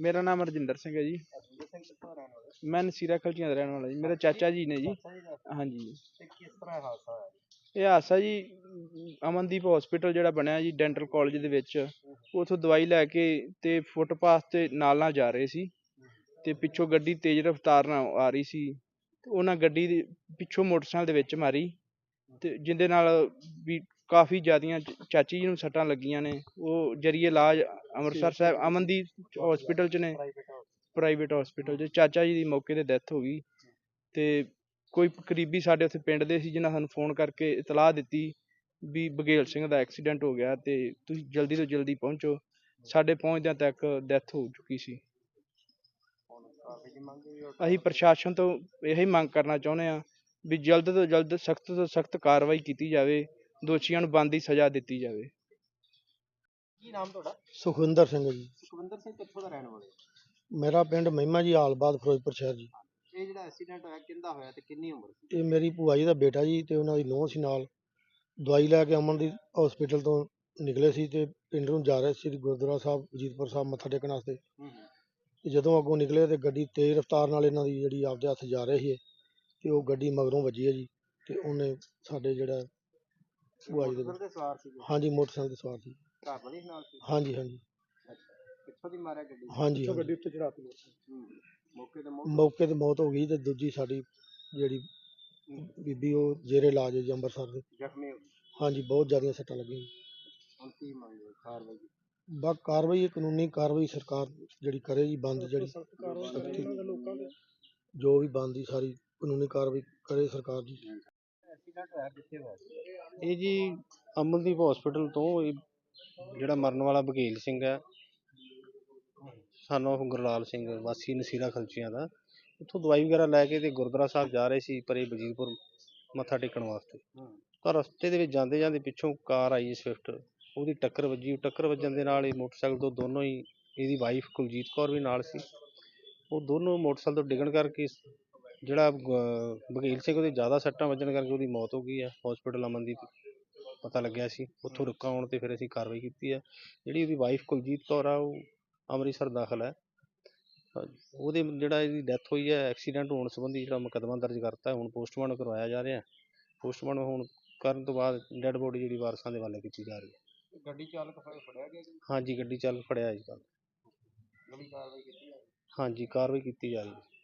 ਮੇਰਾ ਨਾਮ ਰਜਿੰਦਰ ਸਿੰਘ ਹੈ ਜੀ। ਅਰਜਿੰਦਰ ਸਿੰਘ ਕਿੱਥੋਂ ਦਾ ਰਹਿਣ ਵਾਲੇ ਮੈਂ ਨਸੀਰਾ ਖਲਚੀਆਂ ਦਾ ਰਹਿਣ ਵਾਲਾ ਜੀ। ਮੇਰੇ ਚਾਚਾ ਜੀ ਨੇ ਜੀ। ਅੱਛਾ ਜੀ ਦੱਸ ਹਾਂਜੀ। ਤੇ ਕਿਸ ਤਰ੍ਹਾਂ ਇਹ ਹਾਦਸਾ ਹੋਇਆ ਇਹ ਹਾਦਸਾ ਜੀ ਅਮਨਦੀਪ ਹਸਪੀਟਲ ਜਿਹੜਾ ਬਣਿਆ ਜੀ ਡੈਂਟਲ ਕਾਲਜ ਦੇ ਵਿੱਚ। ਉਥੋਂ ਦਵਾਈ ਲੈ ਕੇ ਤੇ ਫੁੱਟਪਾਥ ਤੇ ਨਾਲ ਨਾਲ ਜਾ ਰਹੇ ਸੀ। ਤੇ ਪਿੱਛੋਂ ਗੱਡੀ ਤੇਜ਼ ਰਫ਼ਤਾਰ ਨਾਲ ਆ ਰਹੀ ਸੀ। ਤੇ ਉਹਨਾਂ ਗੱਡੀ ਦੇ ਪਿੱਛੋਂ ਮੋਟਰਸਾਈਕਲ ਦੇ ਵਿੱਚ ਮਾਰੀ। ਤੇ ਜਿੰਦੇ ਨਾਲ ਵੀ ਕਾਫੀ ਜ਼ਿਆਦੀਆਂ ਚ- ਚਾਚੀ ਜੀ ਨੂੰ ਸੱਟਾਂ ਲੱਗੀਆਂ ਨੇ। ਉਹ ਜਰੀਏ ਇਲਾਜ ਅੰਮ੍ਰਿਤਸਰ ਸਾਹਿਬ, ਅਮਨਦੀਪ ਹਸਪੀਟਲ ਚ ਨੇ। ਪ੍ਰਾਈਵੇਟ ਹਸਪੀਟਲ 'ਚ। ਚਾਚਾ ਜੀ ਦੀ ਮੌਕੇ ਤੇ ਡੈਥ ਹੋ ਗਈ। ਤੇ ਕੋਈ ਕਰੀਬੀ ਸਾਡੇ ਉੱਥੇ ਪਿੰਡ ਦੇ ਸੀ ਜਿਨ੍ਹਾਂ ਸਾਨੂੰ ਫੋਨ ਕਰਕੇ ਇਤਲਾਹ ਦਿੱਤੀ ਵੀ ਬਘੇਲ ਸਿੰਘ ਦਾ ਐਕਸੀਡੈਂਟ ਹੋ ਗਿਆ ਤੇ ਤੁਸੀਂ ਜਲਦੀ ਤੋਂ ਜਲਦੀ ਪਹੁੰਚੋ। ਸਾਡੇ ਪਹੁੰਚਦਿਆਂ ਤੱਕ ਡੈਥ ਹੋ ਚੁੱਕੀ ਸੀ। ਅਸੀਂ ਪ੍ਰਸ਼ਾਸਨ ਤੋਂ ਇਹੀ ਮੰਗ ਕਰਨਾ ਚਾਹੁੰਦੇ ਹਾਂ ਵੀ ਜਲਦ ਤੋਂ ਜਲਦ ਸਖਤ ਤੋਂ ਸਖਤ ਕਾਰਵਾਈ ਕੀਤੀ ਜਾਵੇ। ਦੋਸ਼ੀਆਂ ਨੂੰ ਬਣਦੀ ਸਜ਼ਾ ਦਿੱਤੀ ਜਾਵੇ। ਕੀ ਨਾਮ ਤੁਹਾਡਾ? ਸੁਖਵਿੰਦਰ ਸਿੰਘ ਜੀ। ਸੁਖਵਿੰਦਰ ਸਿੰਘ ਕਿੱਥੋਂ ਦਾ ਰਹਿਣ ਵਾਲੇ ਮੇਰਾ ਪਿੰਡ ਮਹਿਮਾ ਜੀ ਆਲਬਾਦ ਫਿਰੋਜ਼ਪੁਰ ਸ਼ਹਿਰ ਜੀ। ਇਹ ਜਿਹੜਾ ਐਕਸੀਡੈਂਟ ਹੋਇਆ ਕਿੰਦਾ ਹੋਇਆ ਤੇ ਕਿੰਨੀ ਉਮਰ ਸੀ? ਇਹ ਮੇਰੀ ਭੂਆ ਜੀ ਦਾ ਬੇਟਾ ਜੀ ਤੇ ਉਹਨਾਂ ਦੀ ਨੂੰਹ ਸੀ ਨਾਲ। ਦਵਾਈ ਲੈ ਕੇ ਅਮਨਦੀਪ ਹਸਪੀਟਲ ਤੋਂ ਨਿਕਲੇ ਸੀ ਤੇ ਪਿੰਡ ਨੂੰ ਜਾ ਰਹੇ ਸੀ ਗੁਰਦੁਆਰਾ ਸਾਹਿਬ ਅਜੀਤਪੁਰ ਸਾਹਿਬ ਮੱਥਾ ਟੇਕਣ ਵਾਸਤੇ। ਹੂੰ ਹੂੰ। ਤੇ ਜਦੋਂ ਅੱਗੋਂ ਨਿਕਲੇ ਤੇ ਗੱਡੀ ਤੇਜ਼ ਰਫ਼ਤਾਰ ਨਾਲ ਇਹਨਾਂ ਦੀ ਜਿਹੜੀ ਆਪਦੇ ਹੱਥ ਜਾ ਰਹੀ ਹੈ ਤੇ ਉਹ ਗੱਡੀ ਮਗਰੋਂ ਵੱਜੀ ਹੈ ਜੀ ਤੇ ਉਹਨੇ ਸਾਡੇ ਜਿਹੜਾ ਭੂਆ ਜੀ ਦੇ ਮੋਟਰਸਾਈਕਲ ਤੇ ਸਵਾਰ ਸੀ ਹਾਂਜੀ ਮੋਟਰਸਾਈਕਲ ਤੇ ਸਵਾਰ ਸੀ। ਘਰ ਵਾਲੀ ਨਾਲ ਸੀ? ਹਾਂਜੀ ਹਾਂਜੀ। ਅੱਛਾ। ਕਿੱਥੋਂ ਦੀ ਮਾਰਿਆ ਗੱਡੀ? ਹਾਂਜੀ ਹਾਂਜੀ। ਉੱਤੇ ਚੜਾਤੀ ਹੂੰ ਮੌਕੇ ਤੇ ਮੌਤ ਮੌਕੇ ਤੇ ਮੌਤ ਹੋ ਗਈ ਤੇ ਦੂਜੀ ਸਾਡੀ ਜਿਹੜੀ ਬੀਬੀ ਉਹ ਜੇਰੇ ਇਲਾਜ ਹੈ ਜੀ ਅੰਮ੍ਰਿਤਸਰ ਦੇ। ਜ਼ਖਮੀ ਹੋ ਗਈ। ਹਾਂਜੀ ਬਹੁਤ ਜ਼ਿਆਦੀਆਂ ਸੱਟਾਂ ਲੱਗੀਆਂ। ਜੀ। ਹੁਣ ਕੀ ਮੰਗ ਹੈ? ਕਾਰਵਾਈ? ਦੀ? ਬਾ ਕਾਰਵਾਈ ਇਹ ਕਾਨੂੰਨੀ ਕਾਰਵਾਈ ਸਰਕਾਰ ਜਿਹੜੀ ਕਰੇ ਜੀ ਬੰਦ ਜਿਹੜੀ। ਸਖ਼ਤੀ ਜੋ ਵੀ ਬੰਦੀ ਸਾਰੀ ਕਾਨੂੰਨੀ ਕਾਰਵਾਈ ਕਰੇ ਸਰਕਾਰ ਜੀ। ਐਕਸੀਡੈਂਟ ਹੋਇਆ ਕਿੱਥੇ ਹੋਇਆ ਸੀ? ਇਹ ਜੀ ਅਮਨਦੀਪ ਹਸਪੀਟਲ ਤੋਂ ਇਹ ਜਿਹੜਾ ਮਰਨ ਵਾਲਾ ਬਘੇਲ ਸਿੰਘ ਹੈ, ਸਾਨੂੰ ਉਹ ਗੁਰਲਾਲ ਸਿੰਘ, ਵਾਸੀ ਨਸੀਰਾ ਖਲਚੀਆਂ ਦਾ, ਉੱਥੋਂ ਦਵਾਈ ਵਗੈਰਾ ਲੈ ਕੇ ਤੇ ਗੁਰਦੁਆਰਾ ਸਾਹਿਬ ਜਾ ਰਹੇ ਸੀ ਪਰੇ ਵਜੀਦਪੁਰ ਮੱਥਾ ਟੇਕਣ ਵਾਸਤੇ। ਤਾਂ ਰਸਤੇ ਦੇ ਵਿੱਚ ਜਾਂਦੇ ਜਾਂਦੇ ਪਿੱਛੋਂ ਕਾਰ ਆਈ ਸਵਿਫਟ, ਉਹਦੀ ਟੱਕਰ ਵੱਜੀ ਟੱਕਰ ਵੱਜਣ ਦੇ ਨਾਲ ਇਹ ਮੋਟਰਸਾਈਕਲ ਤੋਂ ਦੋਨੋਂ ਹੀ, ਇਹਦੀ ਵਾਈਫ ਕੁਲਜੀਤ ਕੌਰ ਵੀ ਨਾਲ ਸੀ। ਉਹ ਦੋਨੋਂ ਮੋਟਰਸਾਈਕਲ ਤੋਂ ਡਿੱਗਣ ਕਰਕੇ ਜਿਹੜਾ ਗ- ਬਘੇਲ ਸਿੰਘ ਉਹਦੇ ਜ਼ਿਆਦਾ ਸੱਟਾਂ ਵੱਜਣ ਕਰਕੇ ਉਹਦੀ ਮੌਤ ਹੋ ਗਈ ਹੈ ਹਸਪੀਟਲ ਅਮਨਦੀਪ। ਪਤਾ ਲੱਗਿਆ ਸੀ ਉੱਥੋਂ ਰੁਕਾ ਆਉਣ ਤੇ ਫਿਰ ਅਸੀਂ ਕਾਰਵਾਈ ਕੀਤੀ ਹੈ। ਜਿਹੜੀ ਉਹਦੀ ਵਾਈਫ ਕੁਲਜੀਤ ਕੌਰ ਆ ਉਹ ਅੰਮ੍ਰਿਤਸਰ ਦਾਖਲ ਹੈ। ਉਹਦੇ ਜਿਹੜਾ ਇਹਦੀ ਡੈਥ ਹੋਈ ਹੈ ਐਕਸੀਡੈਂਟ ਹੋਣ ਸੰਬੰਧੀ ਜਿਹੜਾ ਮੁਕੱਦਮਾ ਦਰਜ ਕਰਤਾ ਹੁਣ ਪੋਸਟਮਾਰਟਮ ਕਰਵਾਇਆ ਜਾ ਰਿਹਾ ਪੋਸਟਮਾਰਟਮ ਹੁਣ ਕਰਨ ਤੋਂ ਬਾਅਦ ਡੈੱਡ ਬੋਡੀ ਜਿਹੜੀ ਵਾਰਸਾਂ ਦੇ ਹਵਾਲੇ ਕੀਤੀ ਜਾ ਰਹੀ ਹੈ। ਗੱਡੀ ਚਾਲਕ ਫੜੇ ਫੜਿਆ ਗਿਆ ਕਿ ਹਾਂਜੀ ਗੱਡੀ ਚੱਲ ਫੜਿਆ ਜੀ। ਕੱਲ੍ਹ ਕਾਰਵਾਈ ਕੀਤੀ ਹਾਂਜੀ ਕਾਰਵਾਈ ਕੀਤੀ ਜਾ ਰਹੀ ਹੈ।